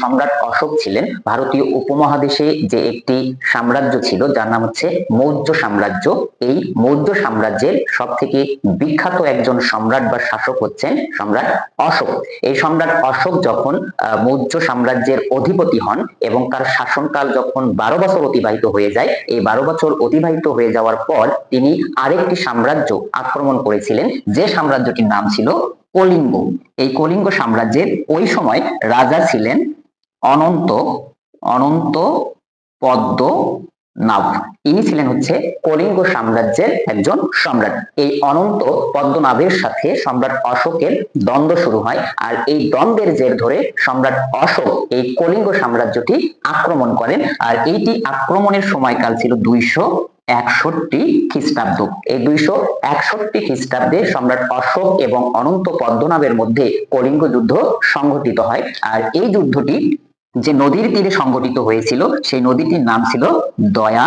সম্রাট অশোক ছিলেন ভারতীয় উপমহাদেশে যে একটি সাম্রাজ্য ছিল, যার নাম হচ্ছে মৌর্য সাম্রাজ্য। এই মৌর্য সাম্রাজ্যের সব থেকে বিখ্যাত একজন সম্রাট বা শাসক হচ্ছেন সম্রাট অশোক। এই সম্রাট অশোক যখন মৌর্য সাম্রাজ্যের অধিপতি হন এবং তার শাসনকাল যখন বারো বছর অতিবাহিত হয়ে যায়, এই বারো বছর অতিবাহিত হয়ে যাওয়ার পর তিনি আরেকটি সাম্রাজ্য আক্রমণ করেছিলেন, যে সাম্রাজ্যটির নাম ছিল কলিঙ্গ। এই কলিঙ্গ সাম্রাজ্যের ওই সময় রাজা ছিলেন অনন্ত অনন্ত, পদ্ম, নাভ। ইনি ছিলেন হচ্ছে কলিঙ্গ সাম্রাজ্যের একজন সম্রাট। এই অনন্ত পদ্মনাভের সাথে সম্রাট অশোকের দ্বন্দ্ব শুরু হয় আর এই দ্বন্দ্বের জের ধরে সম্রাট অশোক এই কলিঙ্গ সাম্রাজ্যটি আক্রমণ করেন আর এইটি আক্রমণের সময়কাল ছিল দুইশো একষট্টি খ্রিস্টাব্দ। এই দুইশো একষট্টি খ্রিস্টাব্দে সম্রাট অশোক এবং অনন্ত পদ্মনাভের মধ্যে কলিঙ্গ যুদ্ধ সংঘটিত হয় আর এই যুদ্ধটি যে নদীর তীরে সংগঠিত হয়েছিল, সেই নদীটির নাম ছিল দয়া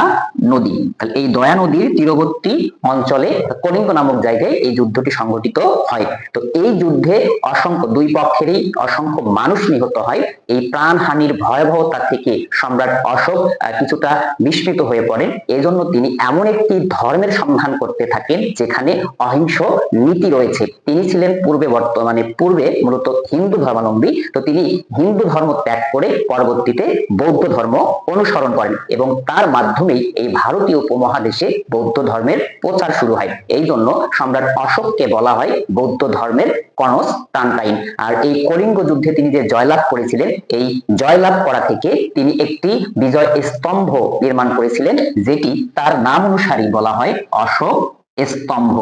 নদী। তাহলে এই দয়া নদীর তীরবর্তী অঞ্চলে কলিঙ্গ নামক জায়গায় এই যুদ্ধটি সংগঠিত হয়। তো এই যুদ্ধে অসংখ্য, দুই পক্ষেরই অসংখ্য মানুষ নিহত হয়। এই প্রাণহানির ভয়াবহতা থেকে সম্রাট অশোক কিছুটা বিস্মিত হয়ে পড়েন। এজন্য তিনি এমন একটি ধর্মের সন্ধান করতে থাকেন, যেখানে অহিংস নীতি রয়েছে। তিনি ছিলেন পূর্বে বর্তমানে, পূর্বে মূলত হিন্দু ধর্মাবলম্বী। তো তিনি হিন্দু ধর্ম ত্যাগ করে পরবর্তীতে বৌদ্ধ ধর্ম অনুসরণ করেন এবং তার মাধ্যমেই এই ভারতীয় উপমহাদেশে বৌদ্ধ ধর্মের প্রচার শুরু হয়। এই জন্য সম্রাট অশোককে বলা হয় বৌদ্ধ ধর্মের কনস্টান্টাইন আর এই কলিঙ্গ যুদ্ধে তিনি যে জয়লাভ করেছিলেন, এই জয়লাভ করা থেকে তিনি একটি বিজয় স্তম্ভ নির্মাণ করেছিলেন, যেটি তার নাম অনুসারেই বলা হয় অশোক স্তম্ভ।